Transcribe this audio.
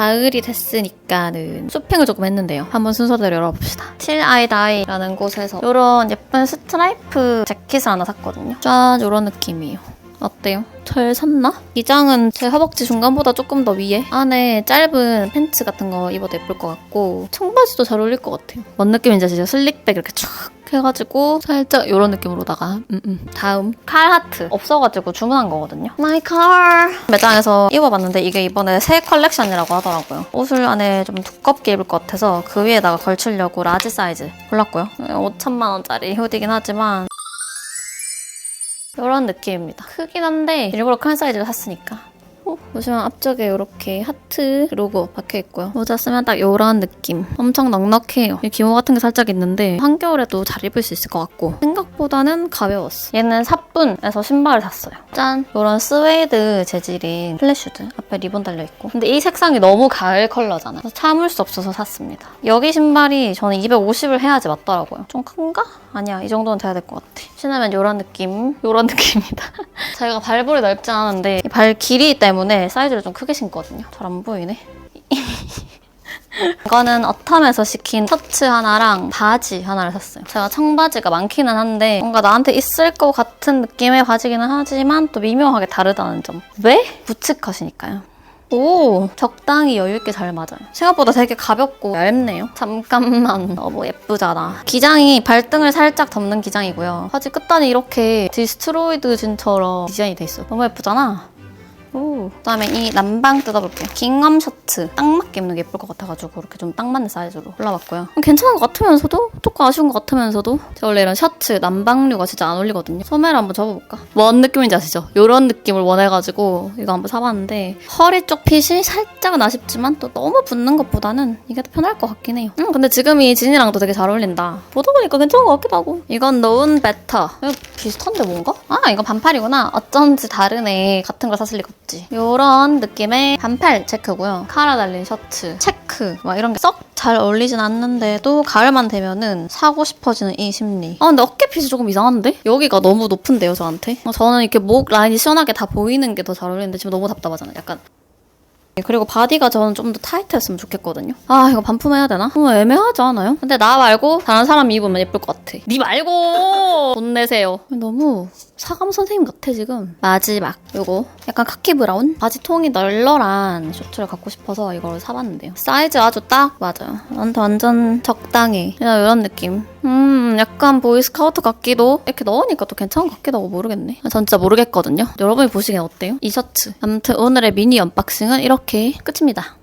가을이 됐으니까는 쇼핑을 조금 했는데요. 한번 순서대로 열어봅시다. 7아이다이라는 곳에서 이런 예쁜 스트라이프 재킷을 하나 샀거든요. 짠 이런 느낌이에요. 어때요? 잘 샀나? 기장은 제 허벅지 중간보다 조금 더 위에 안에 짧은 팬츠 같은 거 입어도 예쁠 것 같고 청바지도 잘 어울릴 것 같아요. 뭔 느낌인지 아시죠? 슬릭백 이렇게 촥 해가지고 살짝 이런 느낌으로다가 음, 음. 다음 칼 하트 없어가지고 주문한 거거든요. 마이 칼 매장에서 입어봤는데 이게 이번에 새 컬렉션이라고 하더라고요. 옷을 안에 좀 두껍게 입을 것 같아서 그 위에다가 걸치려고 라지 사이즈 골랐고요. 5천만 원짜리 후디긴 하지만 이런 느낌입니다. 크긴 한데 일부러 큰 사이즈를 샀으니까. 어, 보시면 앞쪽에 이렇게 하트 로고 박혀 있고요. 모자 쓰면 딱 이런 느낌. 엄청 넉넉해요. 이 기모 같은 게 살짝 있는데 한겨울에도 잘 입을 수 있을 것 같고 생각보다는 가벼웠어. 얘는 사뿐에서 신발을 샀어요. 짠! 이런 스웨이드 재질인 플랫슈즈. 앞에 리본 달려 있고. 근데 이 색상이 너무 가을 컬러잖아요. 참을 수 없어서 샀습니다. 여기 신발이 저는 250을 해야지 맞더라고요. 좀 큰가? 아니야. 이 정도는 돼야 될 것 같아. 신으면 이런 느낌. 이런 느낌입니다. 제가 발볼이 넓진 않은데 이발 길이 때문에 사이즈를 좀 크게 신거든요. 잘 안 보이네. 이거는 어텀에서 시킨 셔츠 하나랑 바지 하나를 샀어요. 제가 청바지가 많기는 한데 뭔가 나한테 있을 것 같은 느낌의 바지기는 하지만 또 미묘하게 다르다는 점. 왜? 부츠컷이니까요. 오, 적당히 여유있게 잘 맞아요. 생각보다 되게 가볍고 얇네요. 잠깐만, 너무 예쁘잖아. 기장이 발등을 살짝 덮는 기장이고요. 바지 끝단이 이렇게 디스트로이드 진처럼 디자인이 돼 있어요. 너무 예쁘잖아. 오. 그다음에 이 남방 뜯어볼게요. 긴엄 셔츠 딱 맞게 입는 게 예쁠 것 같아가지고 이렇게 좀 딱 맞는 사이즈로 골라봤고요. 괜찮은 것 같으면서도 조금 아쉬운 것 같으면서도 제가 원래 이런 셔츠 남방류가 진짜 안 어울리거든요. 소매를 한번 접어볼까? 뭔 느낌인지 아시죠? 이런 느낌을 원해가지고 이거 한번 사봤는데 허리 쪽 핏이 살짝은 아쉽지만 또 너무 붙는 것보다는 이게 더 편할 것 같긴 해요. 음, 근데 지금 이 진이랑도 되게 잘 어울린다. 보다 보니까 괜찮은 것 같기도 하고. 이건 노운 베터. 이거 비슷한데 뭔가? 아 이거 반팔이구나. 어쩐지 다르네. 같은 걸 샀을 리가 없지. 이런 느낌의 반팔 체크고요. 카라 달린 셔츠, 체크 막 이런 게 썩 잘 어울리진 않는데도 가을만 되면은 사고 싶어지는 이 심리. 아 근데 어깨핏이 조금 이상한데? 여기가 너무 높은데요 저한테? 어, 저는 이렇게 목 라인이 시원하게 다 보이는 게 더 잘 어울리는데 지금 너무 답답하잖아요. 약간 그리고 바디가 저는 좀 더 타이트했으면 좋겠거든요. 아 이거 반품해야 되나? 너무 애매하지 않아요? 근데 나 말고 다른 사람이 입으면 예쁠 것 같아. 니 말고 돈 내세요. 너무 사감 선생님 같아 지금. 마지막 요거 약간 카키 브라운 바지 통이 널널한 셔츠를 갖고 싶어서 이걸 사봤는데요. 사이즈 아주 딱 맞아요. 완전 완전 적당해. 그냥 이런 느낌. 음 약간 보이스카우트 같기도 이렇게 넣으니까 또 괜찮은 것 같기도 하고 모르겠네. 전 진짜 모르겠거든요. 여러분이 보시기엔 어때요? 이 셔츠. 아무튼 오늘의 미니 언박싱은 이렇게 끝입니다.